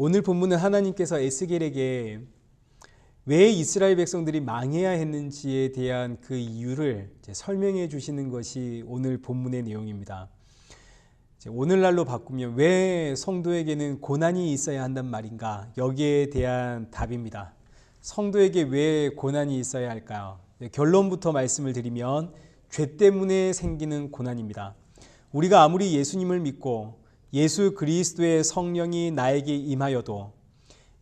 오늘 본문은 하나님께서 에스겔에게 왜 이스라엘 백성들이 망해야 했는지에 대한 그 이유를 설명해 주시는 것이 오늘 본문의 내용입니다. 오늘날로 바꾸면 왜 성도에게는 고난이 있어야 한단 말인가? 여기에 대한 답입니다. 성도에게 왜 고난이 있어야 할까요? 결론부터 말씀을 드리면 죄 때문에 생기는 고난입니다. 우리가 아무리 예수님을 믿고 예수 그리스도의 성령이 나에게 임하여도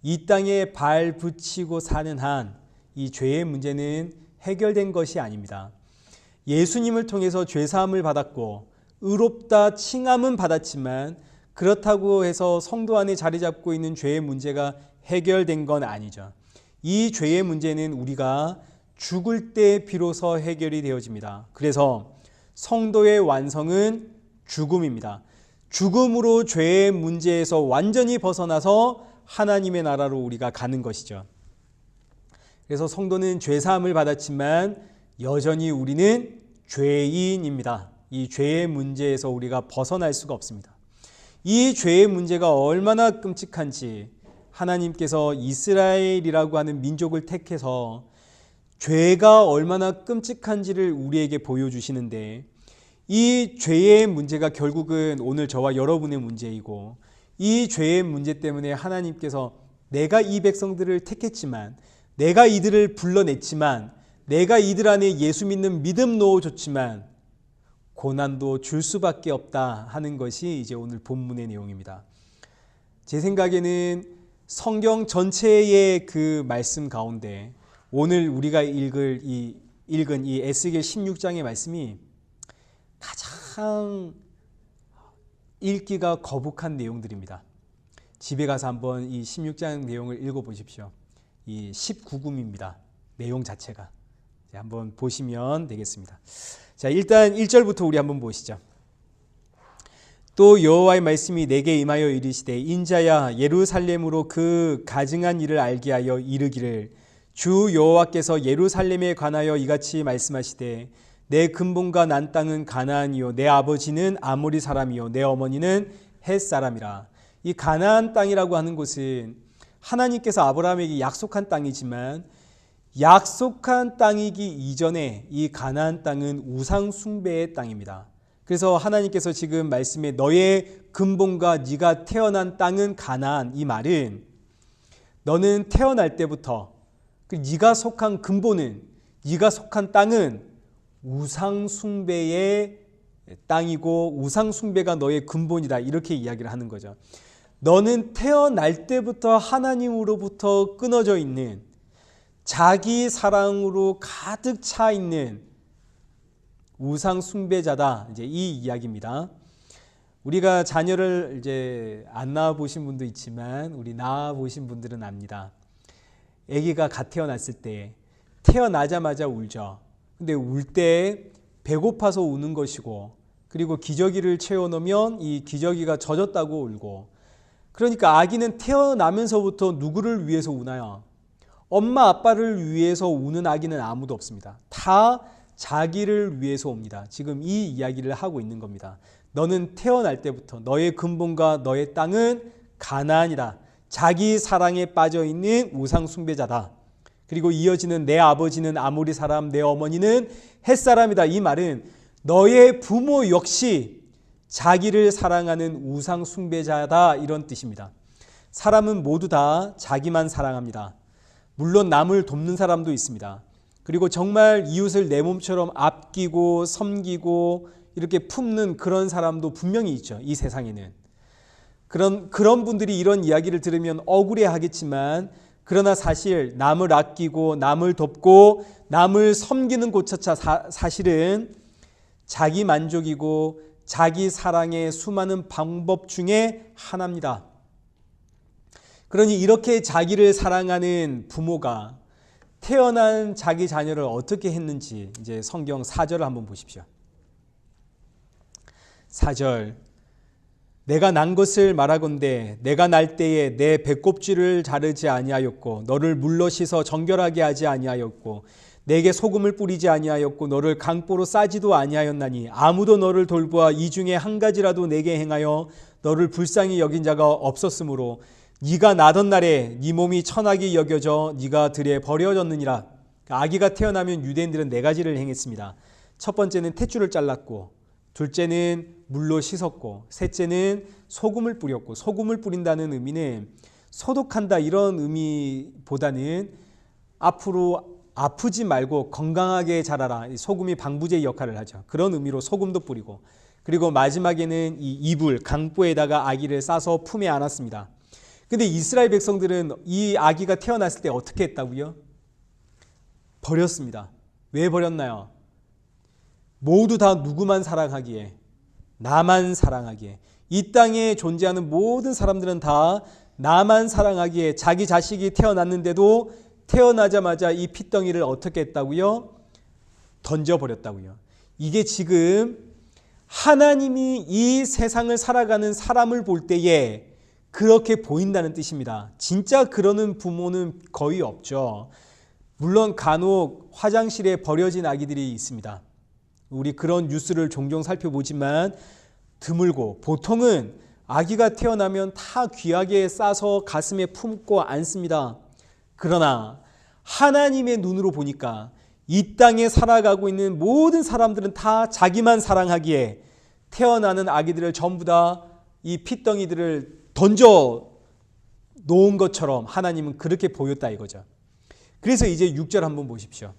이 땅에 발 붙이고 사는 한 이 죄의 문제는 해결된 것이 아닙니다. 예수님을 통해서 죄 사함을 받았고 의롭다 칭함은 받았지만 그렇다고 해서 성도 안에 자리 잡고 있는 죄의 문제가 해결된 건 아니죠. 이 죄의 문제는 우리가 죽을 때 비로소 해결이 되어집니다. 그래서 성도의 완성은 죽음입니다. 죽음으로 죄의 문제에서 완전히 벗어나서 하나님의 나라로 우리가 가는 것이죠. 그래서 성도는 죄 사함을 받았지만 여전히 우리는 죄인입니다. 이 죄의 문제에서 우리가 벗어날 수가 없습니다. 이 죄의 문제가 얼마나 끔찍한지 하나님께서 이스라엘이라고 하는 민족을 택해서 죄가 얼마나 끔찍한지를 우리에게 보여주시는데 이 죄의 문제가 결국은 오늘 저와 여러분의 문제이고 이 죄의 문제 때문에 하나님께서 내가 이 백성들을 택했지만 내가 이들을 불러냈지만 내가 이들 안에 예수 믿는 믿음 놓아줬지만 고난도 줄 수밖에 없다 하는 것이 이제 오늘 본문의 내용입니다. 제 생각에는 성경 전체의 그 말씀 가운데 오늘 우리가 읽을 이 읽은 이 에스겔 16장의 말씀이 가장 읽기가 거북한 내용들입니다. 집에 가서 한번 이 16장 내용을 읽어 보십시오. 이 19금입니다. 내용 자체가. 한번 보시면 되겠습니다. 자, 일단 1절부터 우리 한번 보시죠. 또 여호와의 말씀이 내게 임하여 이르시되 인자야 예루살렘으로 그 가증한 일을 알게 하여 이르기를 주 여호와께서 예루살렘에 관하여 이같이 말씀하시되 내 근본과 난 땅은 가나안이요. 내 아버지는 아모리 사람이요. 내 어머니는 헷 사람이라. 이 가나안 땅이라고 하는 곳은 하나님께서 아브라함에게 약속한 땅이지만 약속한 땅이기 이전에 이 가나안 땅은 우상 숭배의 땅입니다. 그래서 하나님께서 지금 말씀에 너의 근본과 네가 태어난 땅은 가나안 이 말은 너는 태어날 때부터 그 네가 속한 근본은 네가 속한 땅은 우상 숭배의 땅이고 우상 숭배가 너의 근본이다. 이렇게 이야기를 하는 거죠. 너는 태어날 때부터 하나님으로부터 끊어져 있는 자기 사랑으로 가득 차 있는 우상 숭배자다. 이제 이 이야기입니다. 우리가 자녀를 이제 안 낳아 보신 분도 있지만 우리 낳아 보신 분들은 압니다. 아기가 갓 태어났을 때 태어나자마자 울죠. 근데 울 때 배고파서 우는 것이고 그리고 기저귀를 채워 놓으면 이 기저귀가 젖었다고 울고 그러니까 아기는 태어나면서부터 누구를 위해서 우나요? 엄마 아빠를 위해서 우는 아기는 아무도 없습니다. 다 자기를 위해서 옵니다. 지금 이 이야기를 하고 있는 겁니다. 너는 태어날 때부터 너의 근본과 너의 땅은 가난이다. 자기 사랑에 빠져 있는 우상 숭배자다. 그리고 이어지는 내 아버지는 아모리 사람, 내 어머니는 햇사람이다. 이 말은 너의 부모 역시 자기를 사랑하는 우상 숭배자다. 이런 뜻입니다. 사람은 모두 다 자기만 사랑합니다. 물론 남을 돕는 사람도 있습니다. 그리고 정말 이웃을 내 몸처럼 아끼고 섬기고 이렇게 품는 그런 사람도 분명히 있죠. 이 세상에는. 그런, 그런 분들이 이런 이야기를 들으면 억울해 하겠지만 그러나 사실 남을 아끼고 남을 돕고 남을 섬기는 곳조차 사, 실은 자기 만족이고 자기 사랑의 수많은 방법 중에 하나입니다. 그러니 이렇게 자기를 사랑하는 부모가 태어난 자기 자녀를 어떻게 했는지 이제 성경 4절을 한번 보십시오. 4절 내가 난 것을 말하건대 내가 날 때에 내 배꼽쥐를 자르지 아니하였고 너를 물러 씻어 정결하게 하지 아니하였고 내게 소금을 뿌리지 아니하였고 너를 강보로 싸지도 아니하였나니 아무도 너를 돌보아 이 중에 한 가지라도 내게 행하여 너를 불쌍히 여긴 자가 없었으므로 네가 나던 날에 네 몸이 천하게 여겨져 네가 들에 버려졌느니라. 아기가 태어나면 유대인들은 네 가지를 행했습니다. 첫 번째는 탯줄을 잘랐고 둘째는 물로 씻었고 셋째는 소금을 뿌렸고 소금을 뿌린다는 의미는 소독한다 이런 의미보다는 앞으로 아프지 말고 건강하게 자라라. 소금이 방부제 역할을 하죠. 그런 의미로 소금도 뿌리고 그리고 마지막에는 이 이불 강보에다가 아기를 싸서 품에 안았습니다. 근데 이스라엘 백성들은 이 아기가 태어났을 때 어떻게 했다고요? 버렸습니다. 왜 버렸나요? 모두 다 누구만 사랑하기에 나만 사랑하기에 이 땅에 존재하는 모든 사람들은 다 나만 사랑하기에 자기 자식이 태어났는데도 태어나자마자 이 핏덩이를 어떻게 했다고요? 던져버렸다고요. 이게 지금 하나님이 이 세상을 살아가는 사람을 볼 때에 그렇게 보인다는 뜻입니다. 진짜 그러는 부모는 거의 없죠. 물론 간혹 화장실에 버려진 아기들이 있습니다. 우리 그런 뉴스를 종종 살펴보지만 드물고 보통은 아기가 태어나면 다 귀하게 싸서 가슴에 품고 안습니다. 그러나 하나님의 눈으로 보니까 이 땅에 살아가고 있는 모든 사람들은 다 자기만 사랑하기에 태어나는 아기들을 전부 다 이 핏덩이들을 던져 놓은 것처럼 하나님은 그렇게 보였다 이거죠. 그래서 이제 6절 한번 보십시오.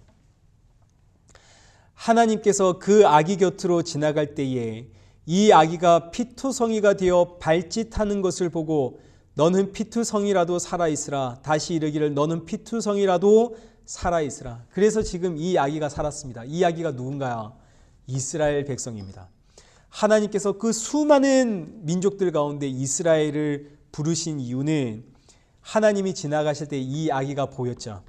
하나님께서 그 아기 곁으로 지나갈 때에 이 아기가 피투성이가 되어 발짓하는 것을 보고 너는 피투성이라도 살아 있으라 다시 이르기를 너는 피투성이라도 살아 있으라. 그래서 지금 이 아기가 살았습니다. 이 아기가 누군가요? 이스라엘 백성입니다. 하나님께서 그 수많은 민족들 가운데 이스라엘을 부르신 이유는 하나님이 지나가실 때 이 아기가 보였죠.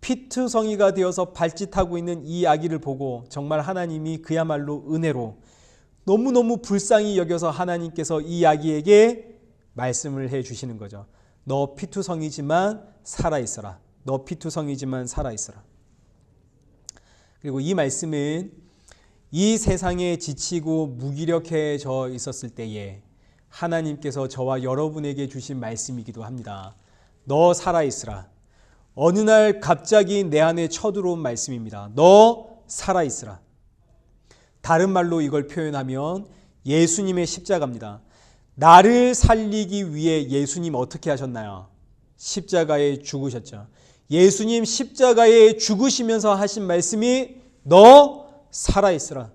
피투성이가 되어서 발짓하고 있는 이 아기를 보고 정말 하나님이 그야말로 은혜로 너무너무 불쌍히 여겨서 하나님께서 이 아기에게 말씀을 해 주시는 거죠. 너 피투성이지만 살아 있어라. 너 피투성이지만 살아 있어라. 그리고 이 말씀은 이 세상에 지치고 무기력해져 있었을 때에 하나님께서 저와 여러분에게 주신 말씀이기도 합니다. 너 살아 있으라. 어느 날 갑자기 내 안에 쳐들어온 말씀입니다. 너 살아 있으라. 다른 말로 이걸 표현하면 예수님의 십자가입니다. 나를 살리기 위해 예수님 어떻게 하셨나요? 십자가에 죽으셨죠. 예수님 십자가에 죽으시면서 하신 말씀이 너 살아 있으라.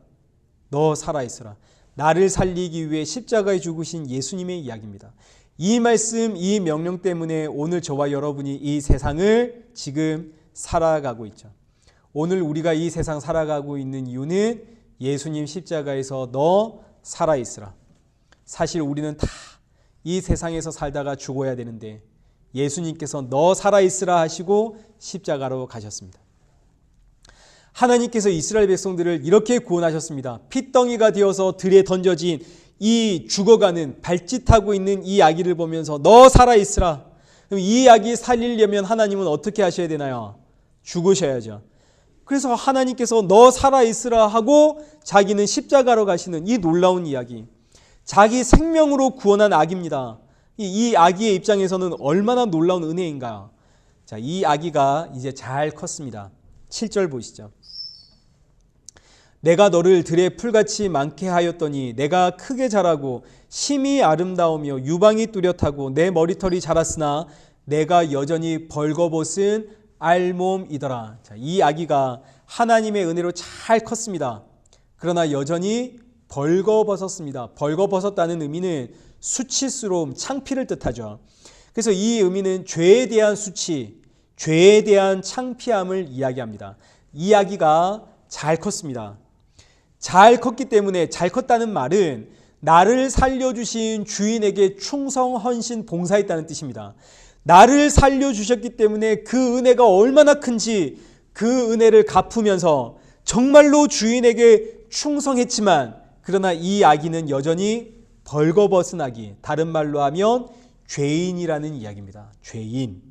너 살아 있으라. 나를 살리기 위해 십자가에 죽으신 예수님의 이야기입니다. 이 말씀, 이 명령 때문에 오늘 저와 여러분이 이 세상을 지금 살아가고 있죠. 오늘 우리가 이 세상 살아가고 있는 이유는 예수님 십자가에서 너 살아 있으라. 사실 우리는 다 이 세상에서 살다가 죽어야 되는데 예수님께서 너 살아 있으라 하시고 십자가로 가셨습니다. 하나님께서 이스라엘 백성들을 이렇게 구원하셨습니다. 핏덩이가 되어서 들에 던져진 이 죽어가는 발짓하고 있는 이 아기를 보면서 너 살아 있으라. 그럼 이 아기 살리려면 하나님은 어떻게 하셔야 되나요? 죽으셔야죠. 그래서 하나님께서 너 살아 있으라 하고 자기는 십자가로 가시는 이 놀라운 이야기. 자기 생명으로 구원한 아기입니다. 이 아기의 입장에서는 얼마나 놀라운 은혜인가요? 자, 이 아기가 이제 잘 컸습니다. 7절 보시죠. 내가 너를 들에 풀같이 많게 하였더니 내가 크게 자라고 심히 아름다우며 유방이 뚜렷하고 내 머리털이 자랐으나 내가 여전히 벌거벗은 알몸이더라. 자, 이 아기가 하나님의 은혜로 잘 컸습니다. 그러나 여전히 벌거벗었습니다. 벌거벗었다는 의미는 수치스러움, 창피를 뜻하죠. 그래서 이 의미는 죄에 대한 수치, 죄에 대한 창피함을 이야기합니다. 이 아기가 잘 컸습니다. 잘 컸기 때문에 잘 컸다는 말은 나를 살려주신 주인에게 충성, 헌신, 봉사했다는 뜻입니다. 나를 살려주셨기 때문에 그 은혜가 얼마나 큰지 그 은혜를 갚으면서 정말로 주인에게 충성했지만 그러나 이 아기는 여전히 벌거벗은 아기, 다른 말로 하면 죄인이라는 이야기입니다. 죄인.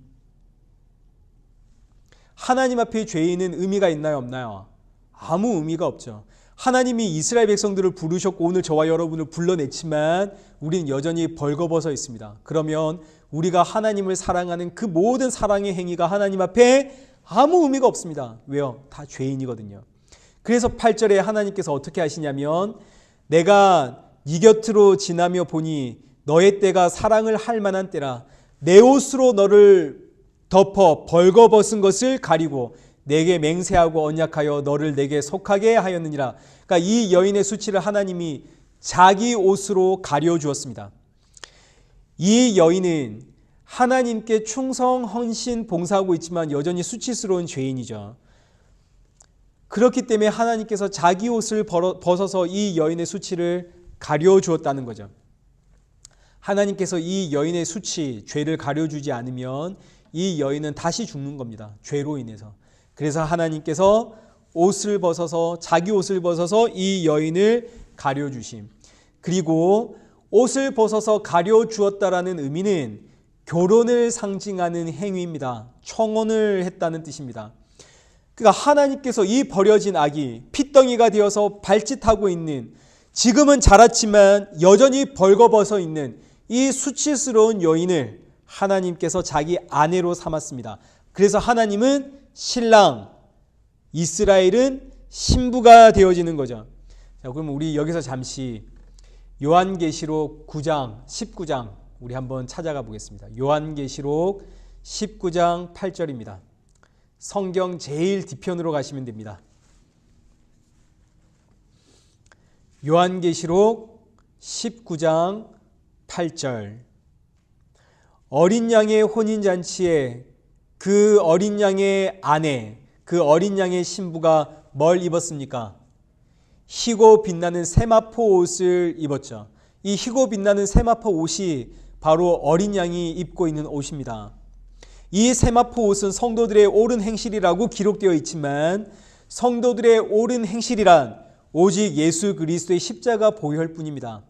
하나님 앞에 죄인은 의미가 있나요, 없나요? 아무 의미가 없죠. 하나님이 이스라엘 백성들을 부르셨고 오늘 저와 여러분을 불러냈지만 우리는 여전히 벌거벗어 있습니다. 그러면 우리가 하나님을 사랑하는 그 모든 사랑의 행위가 하나님 앞에 아무 의미가 없습니다. 왜요? 다 죄인이거든요. 그래서 8절에 하나님께서 어떻게 하시냐면 내가 네 곁으로 지나며 보니 너의 때가 사랑을 할 만한 때라 내 옷으로 너를 덮어 벌거벗은 것을 가리고 내게 맹세하고 언약하여 너를 내게 속하게 하였느니라. 그러니까 이 여인의 수치를 하나님이 자기 옷으로 가려 주었습니다. 이 여인은 하나님께 충성, 헌신, 봉사하고 있지만 여전히 수치스러운 죄인이죠. 그렇기 때문에 하나님께서 자기 옷을 벗어서 이 여인의 수치를 가려 주었다는 거죠. 하나님께서 이 여인의 수치, 죄를 가려주지 않으면 이 여인은 다시 죽는 겁니다. 죄로 인해서. 그래서 하나님께서 옷을 벗어서 자기 옷을 벗어서 이 여인을 가려 주심. 그리고 옷을 벗어서 가려 주었다라는 의미는 결혼을 상징하는 행위입니다. 청혼을 했다는 뜻입니다. 그러니까 하나님께서 이 버려진 아기 핏덩이가 되어서 발짓하고 있는 지금은 자랐지만 여전히 벌거벗어 있는 이 수치스러운 여인을 하나님께서 자기 아내로 삼았습니다. 그래서 하나님은 신랑, 이스라엘은 신부가 되어지는 거죠. 자, 그럼 우리 여기서 잠시 요한계시록 9장, 19장 우리 한번 찾아가 보겠습니다. 요한계시록 19장 8절입니다. 성경 제일 뒤편으로 가시면 됩니다. 요한계시록 19장 8절 어린 양의 혼인 잔치에 그 어린 양의 아내, 그 어린 양의 신부가 뭘 입었습니까? 희고 빛나는 세마포 옷을 입었죠. 이 희고 빛나는 세마포 옷이 바로 어린 양이 입고 있는 옷입니다. 이 세마포 옷은 성도들의 옳은 행실이라고 기록되어 있지만 성도들의 옳은 행실이란 오직 예수 그리스도의 십자가 보혈 뿐입니다.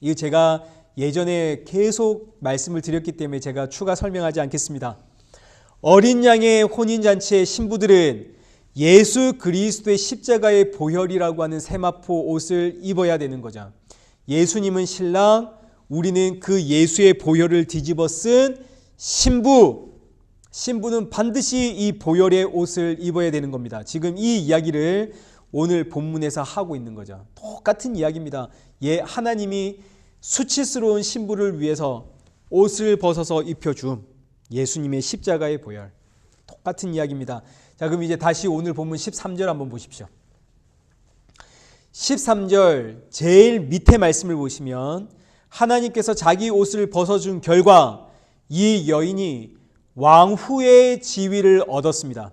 이거 제가 예전에 계속 말씀을 드렸기 때문에 제가 추가 설명하지 않겠습니다. 어린 양의 혼인잔치의 신부들은 예수 그리스도의 십자가의 보혈이라고 하는 세마포 옷을 입어야 되는 거죠. 예수님은 신랑, 우리는 그 예수의 보혈을 뒤집어 쓴 신부, 신부는 반드시 이 보혈의 옷을 입어야 되는 겁니다. 지금 이 이야기를 오늘 본문에서 하고 있는 거죠. 똑같은 이야기입니다. 예, 하나님이 수치스러운 신부를 위해서 옷을 벗어서 입혀줌. 예수님의 십자가의 보혈. 똑같은 이야기입니다. 자, 그럼 이제 다시 오늘 본문 13절 한번 보십시오. 13절 제일 밑에 말씀을 보시면 하나님께서 자기 옷을 벗어준 결과 이 여인이 왕후의 지위를 얻었습니다.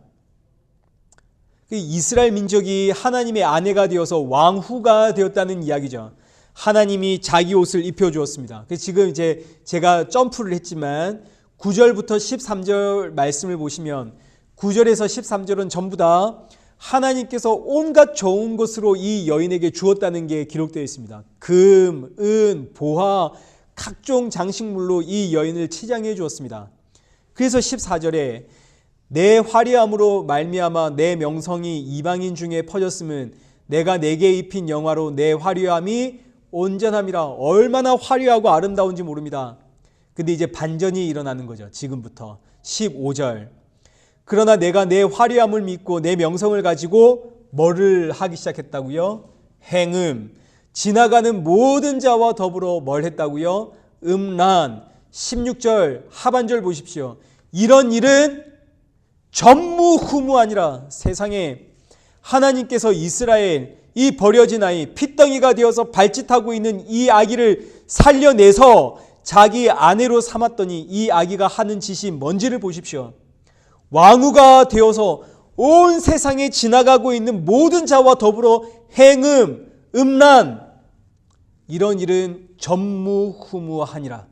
그 이스라엘 민족이 하나님의 아내가 되어서 왕후가 되었다는 이야기죠. 하나님이 자기 옷을 입혀 주었습니다. 지금 이제 제가 점프를 했지만 9절부터 13절 말씀을 보시면 9절에서 13절은 전부 다 하나님께서 온갖 좋은 것으로 이 여인에게 주었다는 게 기록되어 있습니다. 금, 은, 보화, 각종 장식물로 이 여인을 치장해 주었습니다. 그래서 14절에 내 화려함으로 말미암아 내 명성이 이방인 중에 퍼졌으면 내가 내게 입힌 영화로 내 화려함이 온전함이라 얼마나 화려하고 아름다운지 모릅니다. 근데 이제 반전이 일어나는 거죠. 지금부터 15절. 그러나 내가 내 화려함을 믿고 내 명성을 가지고 뭐를 하기 시작했다고요? 행음. 지나가는 모든 자와 더불어 뭘 했다고요? 음란. 16절 하반절 보십시오. 이런 일은 전무후무아니라 세상에 하나님께서 이스라엘 이 버려진 아이 핏덩이가 되어서 발짓하고 있는 이 아기를 살려내서 자기 아내로 삼았더니 이 아기가 하는 짓이 뭔지를 보십시오. 왕후가 되어서 온 세상에 지나가고 있는 모든 자와 더불어 행음, 음란 이런 일은 전무후무하니라.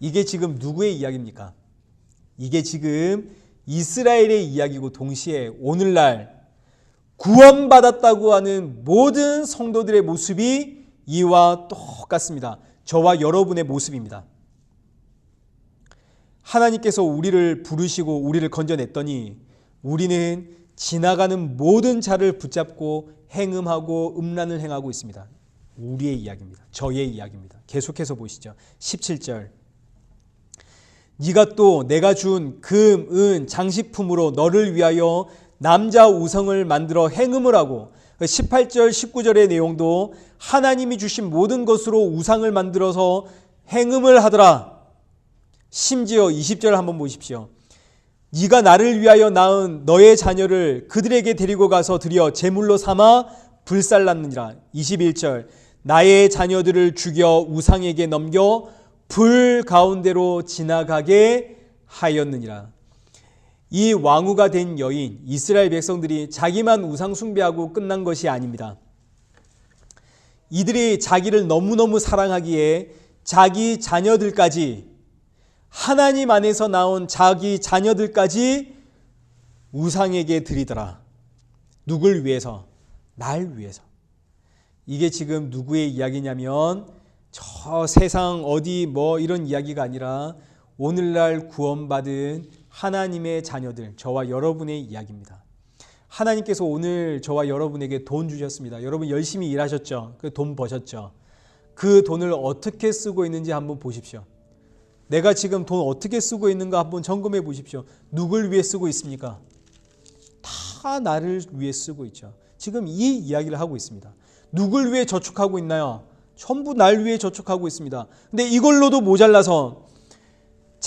이게 지금 누구의 이야기입니까? 이게 지금 이스라엘의 이야기고 동시에 오늘날 구원받았다고 하는 모든 성도들의 모습이 이와 똑같습니다. 저와 여러분의 모습입니다. 하나님께서 우리를 부르시고 우리를 건져냈더니 우리는 지나가는 모든 자를 붙잡고 행음하고 음란을 행하고 있습니다. 우리의 이야기입니다. 저의 이야기입니다. 계속해서 보시죠. 17절. 네가 또 내가 준 금, 은, 장식품으로 너를 위하여 남자 우성을 만들어 행음을 하고 18절, 19절의 내용도 하나님이 주신 모든 것으로 우상을 만들어서 행음을 하더라. 심지어 20절 한번 보십시오. 네가 나를 위하여 낳은 너의 자녀를 그들에게 데리고 가서 드려 제물로 삼아 불살랐느니라. 21절. 나의 자녀들을 죽여 우상에게 넘겨 불 가운데로 지나가게 하였느니라. 이 왕후가 된 여인 이스라엘 백성들이 자기만 우상 숭배하고 끝난 것이 아닙니다. 이들이 자기를 너무너무 사랑하기에 자기 자녀들까지 하나님 안에서 나온 자기 자녀들까지 우상에게 드리더라. 누굴 위해서? 날 위해서. 이게 지금 누구의 이야기냐면 저 세상 어디 뭐 이런 이야기가 아니라 오늘날 구원받은 하나님의 자녀들, 저와 여러분의 이야기입니다. 하나님께서 오늘 저와 여러분에게 돈 주셨습니다. 여러분 열심히 일하셨죠? 그 돈 버셨죠? 그 돈을 어떻게 쓰고 있는지 한번 보십시오. 내가 지금 돈 어떻게 쓰고 있는가 한번 점검해 보십시오. 누굴 위해 쓰고 있습니까? 다 나를 위해 쓰고 있죠. 지금 이 이야기를 하고 있습니다. 누굴 위해 저축하고 있나요? 전부 날 위해 저축하고 있습니다. 근데 이걸로도 모자라서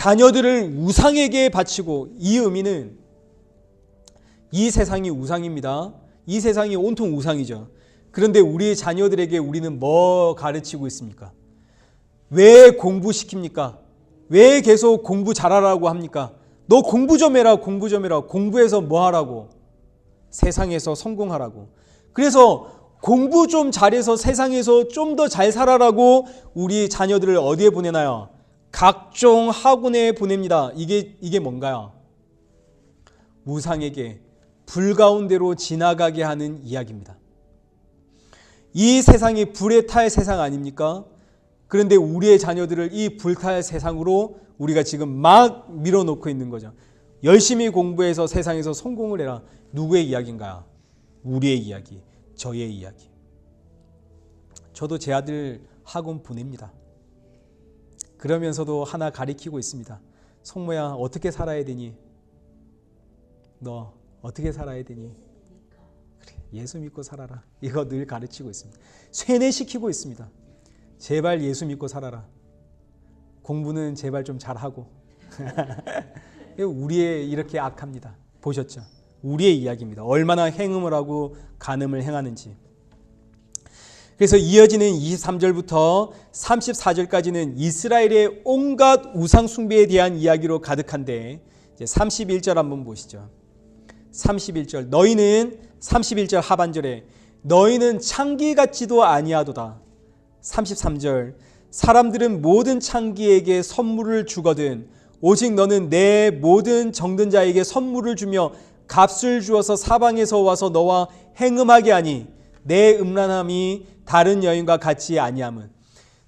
자녀들을 우상에게 바치고 이 의미는 이 세상이 우상입니다. 이 세상이 온통 우상이죠. 그런데 우리 자녀들에게 우리는 뭐 가르치고 있습니까? 왜 공부시킵니까? 왜 계속 공부 잘하라고 합니까? 너 공부 좀 해라, 공부 좀 해라. 공부해서 뭐 하라고? 세상에서 성공하라고. 그래서 공부 좀 잘해서 세상에서 좀 더 잘 살아라고 우리 자녀들을 어디에 보내나요? 각종 학원에 보냅니다. 이게, 이게 뭔가요? 무상에게 불 가운데로 지나가게 하는 이야기입니다. 이 세상이 불에 탈 세상 아닙니까? 그런데 우리의 자녀들을 이 불탈 세상으로 우리가 지금 막 밀어놓고 있는 거죠. 열심히 공부해서 세상에서 성공을 해라. 누구의 이야기인가요? 우리의 이야기, 저의 이야기. 저도 제 아들 학원 보냅니다. 그러면서도 하나 가리키고 있습니다. 성모야, 어떻게 살아야 되니? 너 어떻게 살아야 되니? 그래, 예수 믿고 살아라. 이거 늘 가르치고 있습니다. 쇠뇌시키고 있습니다. 제발 예수 믿고 살아라. 공부는 제발 좀 잘하고. 우리의 이렇게 악합니다. 보셨죠? 우리의 이야기입니다. 얼마나 행음을 하고 간음을 행하는지. 그래서 이어지는 23절부터 34절까지는 이스라엘의 온갖 우상 숭배에 대한 이야기로 가득한데 31절 한번 보시죠. 31절 너희는 31절 하반절에 너희는 창기 같지도 아니하도다. 33절 사람들은 모든 창기에게 선물을 주거든 오직 너는 내 모든 정든 자에게 선물을 주며 값을 주어서 사방에서 와서 너와 행음하게 하니 내 음란함이 다른 여인과 같이 아니함은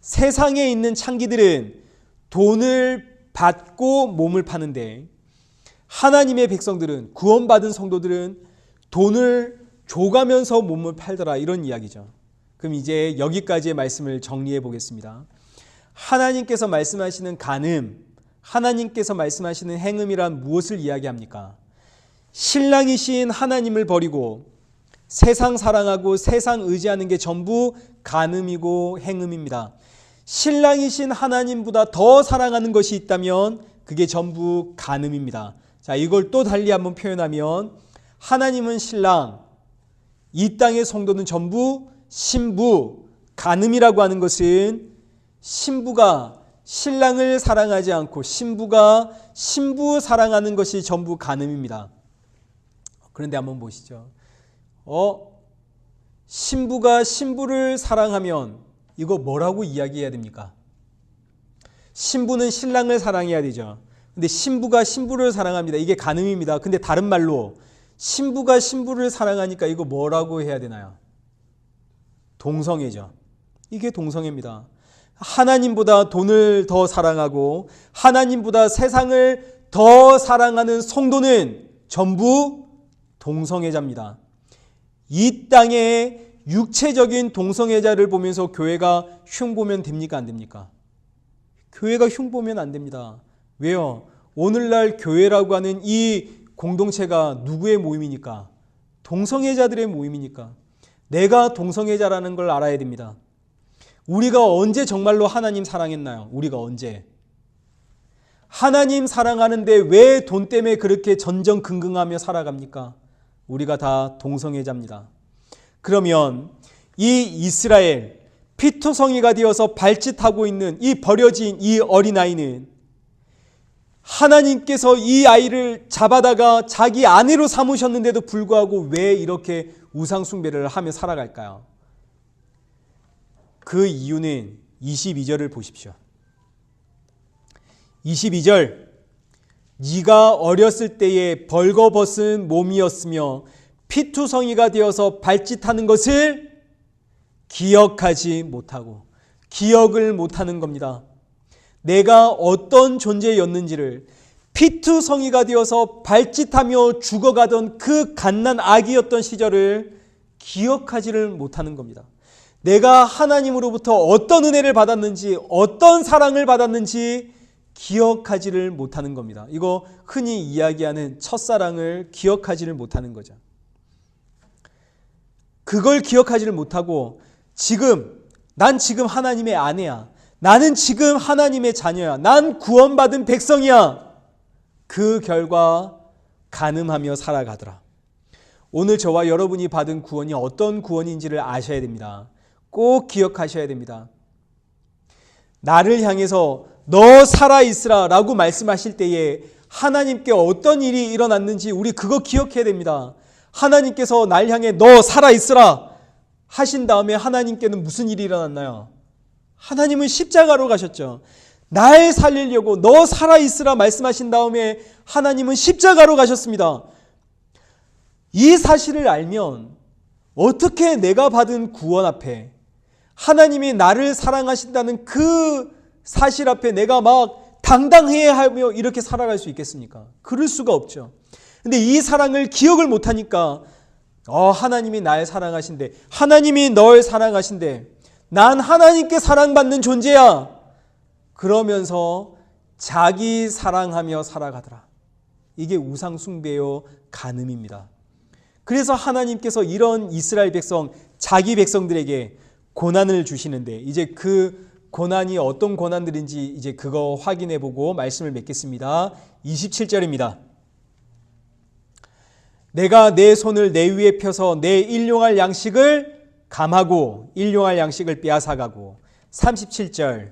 세상에 있는 창기들은 돈을 받고 몸을 파는데 하나님의 백성들은 구원받은 성도들은 돈을 줘가면서 몸을 팔더라 이런 이야기죠. 그럼 이제 여기까지의 말씀을 정리해 보겠습니다. 하나님께서 말씀하시는 간음, 하나님께서 말씀하시는 행음이란 무엇을 이야기합니까? 신랑이신 하나님을 버리고 세상 사랑하고 세상 의지하는 게 전부 간음이고 행음입니다. 신랑이신 하나님보다 더 사랑하는 것이 있다면 그게 전부 간음입니다. 자, 이걸 또 달리 한번 표현하면 하나님은 신랑, 이 땅의 성도는 전부 신부, 간음이라고 하는 것은 신부가 신랑을 사랑하지 않고 신부가 신부 사랑하는 것이 전부 간음입니다. 그런데 한번 보시죠. 어, 신부가 신부를 사랑하면 이거 뭐라고 이야기해야 됩니까? 신부는 신랑을 사랑해야 되죠. 근데 신부가 신부를 사랑합니다. 이게 간음입니다. 근데 다른 말로 신부가 신부를 사랑하니까 이거 뭐라고 해야 되나요? 동성애죠. 이게 동성애입니다. 하나님보다 돈을 더 사랑하고 하나님보다 세상을 더 사랑하는 성도는 전부 동성애자입니다. 이 땅에 육체적인 동성애자를 보면서 교회가 흉보면 됩니까? 안 됩니까? 교회가 흉보면 안 됩니다. 왜요? 오늘날 교회라고 하는 이 공동체가 누구의 모임이니까? 동성애자들의 모임이니까. 내가 동성애자라는 걸 알아야 됩니다. 우리가 언제 정말로 하나님 사랑했나요? 우리가 언제? 하나님 사랑하는데 왜 돈 때문에 그렇게 전전긍긍하며 살아갑니까? 우리가 다 동성애자입니다. 그러면 이 이스라엘 피투성이가 되어서 발짓하고 있는 이 버려진 이 어린아이는 하나님께서 이 아이를 잡아다가 자기 아내로 삼으셨는데도 불구하고 왜 이렇게 우상숭배를 하며 살아갈까요? 그 이유는 22절을 보십시오. 22절 네가 어렸을 때에 벌거벗은 몸이었으며 피투성이가 되어서 발짓하는 것을 기억하지 못하고 기억을 못하는 겁니다. 내가 어떤 존재였는지를 피투성이가 되어서 발짓하며 죽어가던 그 갓난 아기였던 시절을 기억하지를 못하는 겁니다. 내가 하나님으로부터 어떤 은혜를 받았는지, 어떤 사랑을 받았는지 기억하지를 못하는 겁니다. 이거 흔히 이야기하는 첫사랑을 기억하지를 못하는 거죠. 그걸 기억하지를 못하고 지금 난 지금 하나님의 아내야. 나는 지금 하나님의 자녀야. 난 구원받은 백성이야. 그 결과 가늠하며 살아가더라. 오늘 저와 여러분이 받은 구원이 어떤 구원인지를 아셔야 됩니다. 꼭 기억하셔야 됩니다. 나를 향해서 너 살아있으라 라고 말씀하실 때에 하나님께 어떤 일이 일어났는지 우리 그거 기억해야 됩니다. 하나님께서 날 향해 너 살아있으라 하신 다음에 하나님께는 무슨 일이 일어났나요? 하나님은 십자가로 가셨죠. 날 살리려고 너 살아있으라 말씀하신 다음에 하나님은 십자가로 가셨습니다. 이 사실을 알면 어떻게 내가 받은 구원 앞에 하나님이 나를 사랑하신다는 그 사실 앞에 내가 막 당당해야 하며 이렇게 살아갈 수 있겠습니까? 그럴 수가 없죠. 근데 이 사랑을 기억을 못하니까 어, 하나님이 날 사랑하신대. 하나님이 널 사랑하신대. 난 하나님께 사랑받는 존재야. 그러면서 자기 사랑하며 살아가더라. 이게 우상숭배요 간음입니다. 그래서 하나님께서 이런 이스라엘 백성, 자기 백성들에게 고난을 주시는데 이제 그 고난이 어떤 고난들인지 이제 그거 확인해 보고 말씀을 맺겠습니다. 27절입니다. 내가 내 손을 내 위에 펴서 내 일용할 양식을 감하고 일용할 양식을 빼앗아가고 37절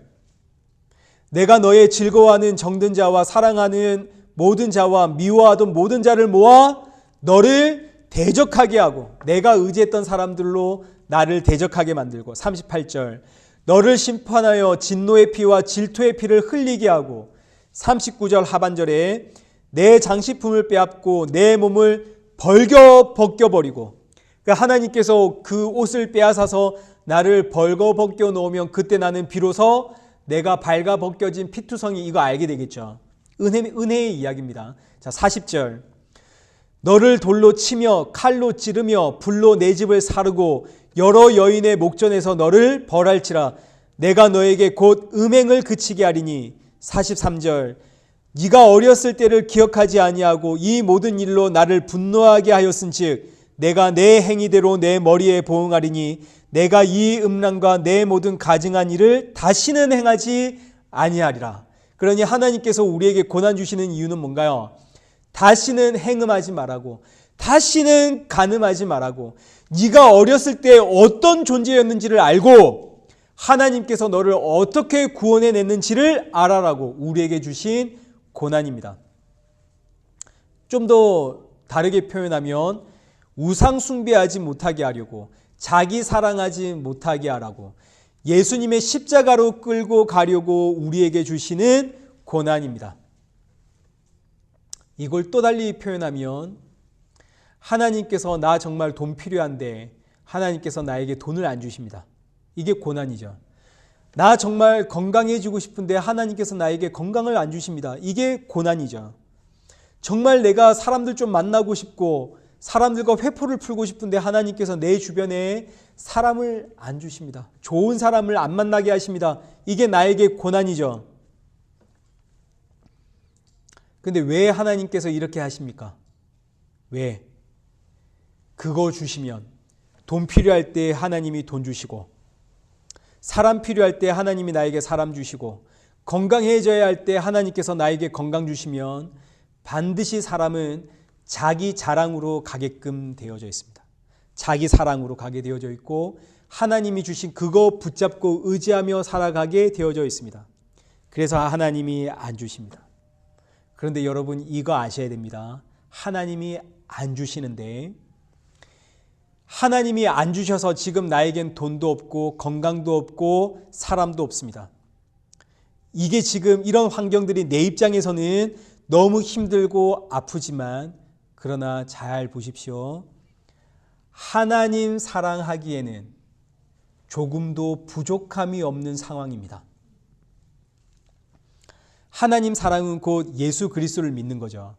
내가 너의 즐거워하는 정든 자와 사랑하는 모든 자와 미워하던 모든 자를 모아 너를 대적하게 하고 내가 의지했던 사람들로 나를 대적하게 만들고 38절 너를 심판하여 진노의 피와 질투의 피를 흘리게 하고 39절 하반절에 내 장식품을 빼앗고 내 몸을 벌겨 벗겨 버리고 그러니까 하나님께서 그 옷을 빼앗아서 나를 벌거 벗겨 놓으면 그때 나는 비로소 내가 발가 벗겨진 피투성이 이거 알게 되겠죠. 은혜, 은혜의 이야기입니다. 자, 40절. 너를 돌로 치며 칼로 찌르며 불로 내 집을 사르고 여러 여인의 목전에서 너를 벌할지라 내가 너에게 곧 음행을 그치게 하리니 43절 네가 어렸을 때를 기억하지 아니하고 이 모든 일로 나를 분노하게 하였은즉 내가 내 행위대로 내 머리에 보응하리니 내가 이 음란과 내 모든 가증한 일을 다시는 행하지 아니하리라. 그러니 하나님께서 우리에게 고난 주시는 이유는 뭔가요? 다시는 행음하지 말라고 다시는 간음하지 말라고 네가 어렸을 때 어떤 존재였는지를 알고 하나님께서 너를 어떻게 구원해 냈는지를 알아라고 우리에게 주신 고난입니다. 좀 더 다르게 표현하면 우상 숭배하지 못하게 하려고 자기 사랑하지 못하게 하라고 예수님의 십자가로 끌고 가려고 우리에게 주시는 고난입니다. 이걸 또 달리 표현하면 하나님께서 나 정말 돈 필요한데 하나님께서 나에게 돈을 안 주십니다. 이게 고난이죠. 나 정말 건강해지고 싶은데 하나님께서 나에게 건강을 안 주십니다. 이게 고난이죠. 정말 내가 사람들 좀 만나고 싶고 사람들과 회포를 풀고 싶은데 하나님께서 내 주변에 사람을 안 주십니다. 좋은 사람을 안 만나게 하십니다. 이게 나에게 고난이죠. 근데 왜 하나님께서 이렇게 하십니까? 왜? 그거 주시면 돈 필요할 때 하나님이 돈 주시고 사람 필요할 때 하나님이 나에게 사람 주시고 건강해져야 할 때 하나님께서 나에게 건강 주시면 반드시 사람은 자기 자랑으로 가게끔 되어져 있습니다. 자기 사랑으로 가게 되어져 있고 하나님이 주신 그거 붙잡고 의지하며 살아가게 되어져 있습니다. 그래서 하나님이 안 주십니다. 그런데 여러분 이거 아셔야 됩니다. 하나님이 안 주시는데 하나님이 안 주셔서 지금 나에겐 돈도 없고 건강도 없고 사람도 없습니다. 이게 지금 이런 환경들이 내 입장에서는 너무 힘들고 아프지만 그러나 잘 보십시오. 하나님 사랑하기에는 조금도 부족함이 없는 상황입니다. 하나님 사랑은 곧 예수 그리스도를 믿는 거죠.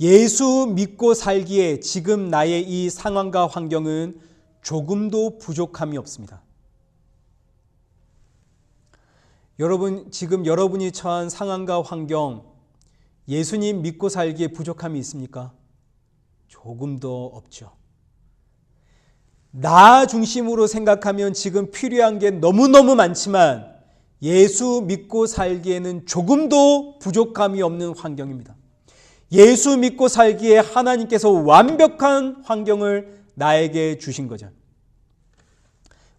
예수 믿고 살기에 지금 나의 이 상황과 환경은 조금도 부족함이 없습니다. 여러분, 지금 여러분이 처한 상황과 환경, 예수님 믿고 살기에 부족함이 있습니까? 조금도 없죠. 나 중심으로 생각하면 지금 필요한 게 너무너무 많지만 예수 믿고 살기에는 조금도 부족함이 없는 환경입니다. 예수 믿고 살기에 하나님께서 완벽한 환경을 나에게 주신 거죠.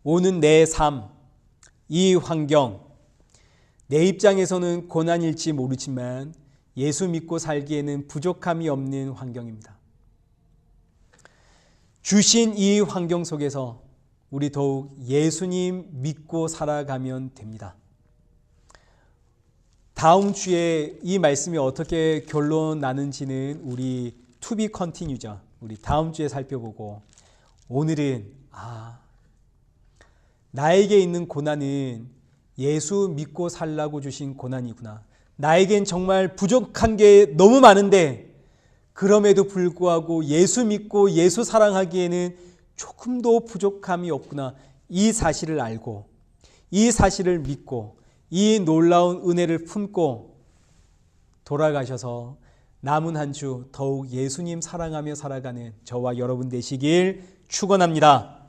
오는 내 삶, 이 환경, 내 입장에서는 고난일지 모르지만 예수 믿고 살기에는 부족함이 없는 환경입니다. 주신 이 환경 속에서 우리 더욱 예수님 믿고 살아가면 됩니다. 다음 주에 이 말씀이 어떻게 결론 나는지는 우리 투비 컨티뉴죠. 우리 다음 주에 살펴보고 오늘은 아 나에게 있는 고난은 예수 믿고 살라고 주신 고난이구나. 나에겐 정말 부족한 게 너무 많은데 그럼에도 불구하고 예수 믿고 예수 사랑하기에는 조금도 부족함이 없구나. 이 사실을 알고 이 사실을 믿고 이 놀라운 은혜를 품고 돌아가셔서 남은 한 주 더욱 예수님 사랑하며 살아가는 저와 여러분 되시길 축원합니다.